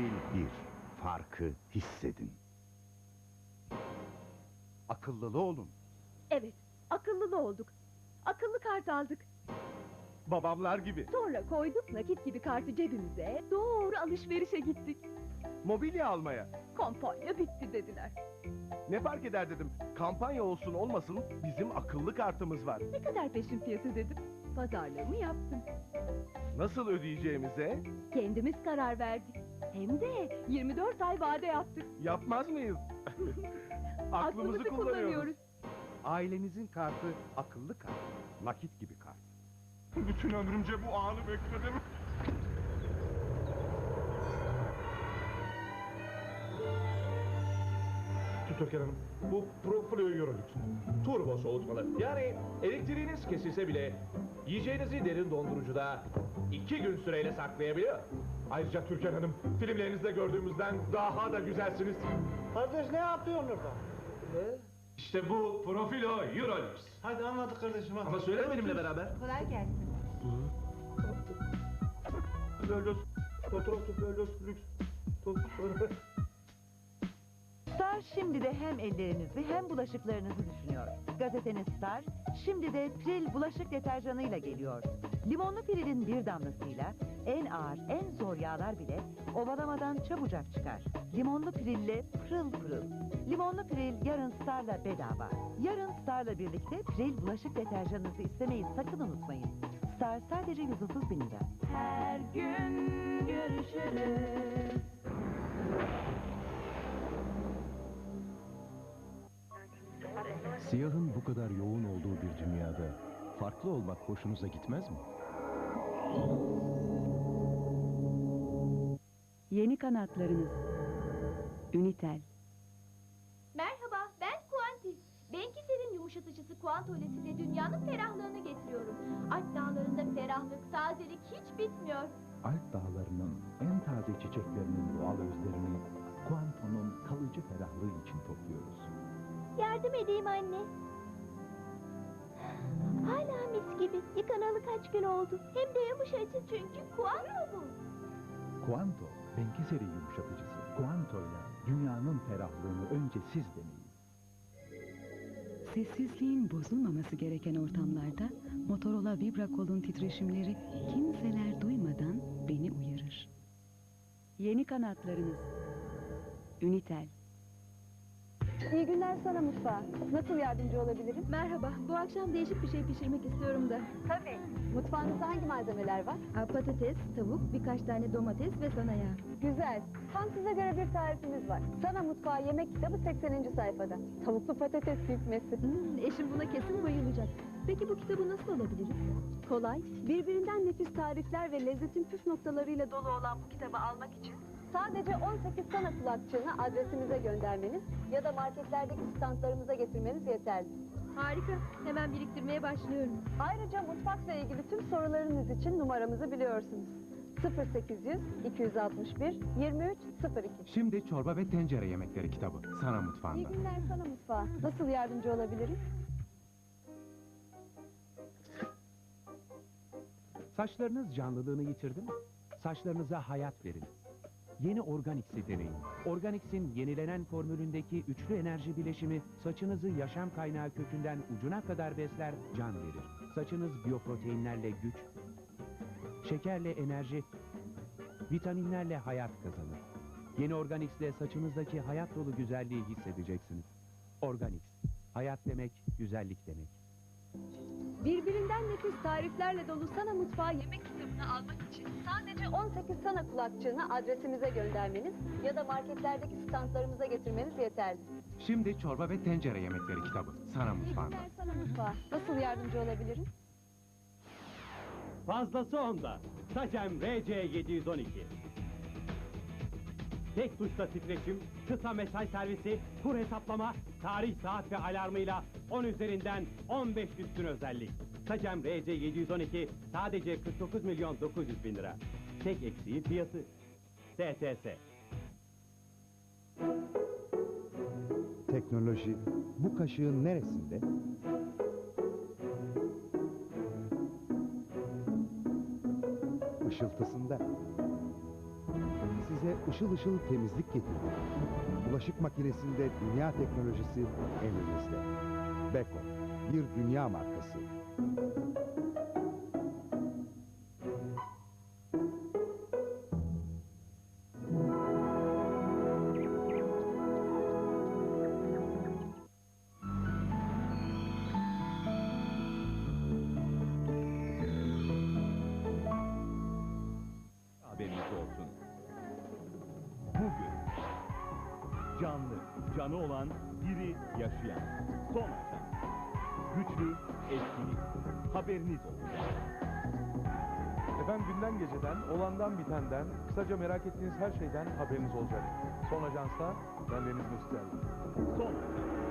Pril 1. Farkı hissedin. Akıllılı olun. Evet, akıllılı olduk. Akıllı kart aldık. Babamlar gibi. Sonra koyduk nakit gibi kartı cebimize. Doğru alışverişe gittik. Mobilya almaya. Kampanya bitti dediler. Ne fark eder dedim. Kampanya olsun olmasın bizim akıllı kartımız var. Ne kadar peşin fiyatı dedim. Pazarlığımı yaptım. Nasıl ödeyeceğimize Kendimiz karar verdik. Hem de 24 ay vade yaptık. yapmaz mıyız? Aklımızı kullanıyoruz. Ailenizin kartı akıllı kart. Nakit gibi kart. Bütün ömrümce bu anı bekledim. Türkan Hanım, bu Profilo Eurolux. Turbo soğutmalı. Yani elektriğiniz kesilse bile yiyeceğinizi derin dondurucuda iki gün süreyle saklayabiliyor. Ayrıca Türkan Hanım, filmlerinizde gördüğümüzden daha da güzelsiniz. Kardeş ne yapıyorsun orada? İşte bu Profilo Eurolux. Hadi anladık kardeşim hadi. Ama söyle benimle beraber. Kolay gelsin. Eurolux, Totrosu, Eurolux, Lux, Star şimdi de hem ellerinizi hem bulaşıklarınızı düşünüyor. Gazeteniz Star şimdi de Pril bulaşık deterjanıyla geliyor. Limonlu Pril'in bir damlasıyla en ağır, en zor yağlar bile ovalamadan çabucak çıkar. Limonlu Pril'le pırıl pırıl. Limonlu Pril yarın Star'la bedava. Yarın Star'la birlikte Pril bulaşık deterjanınızı istemeyi sakın unutmayın. Star sadece 130 bin lira. Her gün görüşürüz. Siyahın bu kadar yoğun olduğu bir dünyada farklı olmak hoşunuza gitmez mi? Yeni kanatlarınız. Ünitel. Merhaba, ben Kuanti. Benkiser'in yumuşatıcısı Kuantolesi ile dünyanın ferahlığını getiriyorum. Alp dağlarında ferahlık, tazelik hiç bitmiyor. Alp dağlarının en taze çiçeklerinin doğal özlerini Kuanto'nun kalıcı ferahlığı için topluyoruz. Yardım edeyim anne. Hala mis gibi. Yıkanalı kaç gün oldu. Hem de yumuşacık çünkü Kuanto bu. Kuanto, Benkeseri yumuşatıcısı. Kuanto ile dünyanın ferahlığını önce siz deneyin. Sessizliğin bozulmaması gereken ortamlarda Motorola Vibracol'un titreşimleri kimseler duymadan beni uyarır. Yeni kanatlarınız. Ünitel. İyi günler sana mutfağa. Nasıl yardımcı olabilirim? Merhaba, bu akşam değişik bir şey pişirmek istiyorum da. Tabii. Mutfağınızda hangi malzemeler var? patates, tavuk, birkaç tane domates ve sana yağ. Güzel. Tam size göre bir tarifimiz var. Sana mutfağı yemek kitabı 80. sayfada. Tavuklu patates pişmesi. Hmm, eşim buna kesin bayılacak. Peki bu kitabı nasıl alabiliriz? Kolay. Birbirinden nefis tarifler ve lezzetin püf noktalarıyla dolu olan bu kitabı almak için sadece 18 sana kulakçığını adresimize göndermeniz ya da marketlerdeki standlarımıza getirmeniz yeterli. Harika. Hemen biriktirmeye başlıyorum. Ayrıca mutfakla ilgili tüm sorularınız için numaramızı biliyorsunuz. 0800 261 23 02. Şimdi çorba ve tencere yemekleri kitabı. Sana İyi mutfağında. günler sana mutfağa. Nasıl yardımcı olabilirim? Saçlarınız canlılığını yitirdi mi? Saçlarınıza hayat verin. Yeni Organix'i deneyin. Organix'in yenilenen formülündeki üçlü enerji bileşimi saçınızı yaşam kaynağı kökünden ucuna kadar besler, can verir. Saçınız biyoproteinlerle güç, şekerle enerji, vitaminlerle hayat kazanır. Yeni Organix'le saçınızdaki hayat dolu güzelliği hissedeceksiniz. Organix, hayat demek, güzellik demek. Birbirinden nefis tariflerle dolu Sana Mutfağı yemek kitabını almak için sadece 18 Sana kulakçığını adresimize göndermeniz ya da marketlerdeki standlarımıza getirmeniz yeterli. Şimdi çorba ve tencere yemekleri kitabı. Sana mutfağında. günler Sana Mutfağı. Nasıl yardımcı olabilirim? Fazlası onda. Sacem RC712. Tek tuşla titreşim, kısa mesaj servisi, kur hesaplama, tarih, saat ve alarmıyla 10 üzerinden 15 üstün özellik. Sacem RC712 sadece 49 milyon 900 bin lira. Tek eksiği fiyatı. STS. Teknoloji bu kaşığın neresinde? Işıltısında. Size ışıl ışıl temizlik getiriyor. Bulaşık makinesinde dünya teknolojisi emrinizde. Beko, bir dünya markası. Haberiniz olsun. Bugün canlı, canı olan, diri yaşayan son ajan. Güçlü, etkili. Haberiniz olsun. Efendim günden geceden, olandan bitenden, kısaca merak ettiğiniz her şeyden haberiniz olacak. Son Ajans'ta ben Deniz Mesut Yalçın. Son ajan.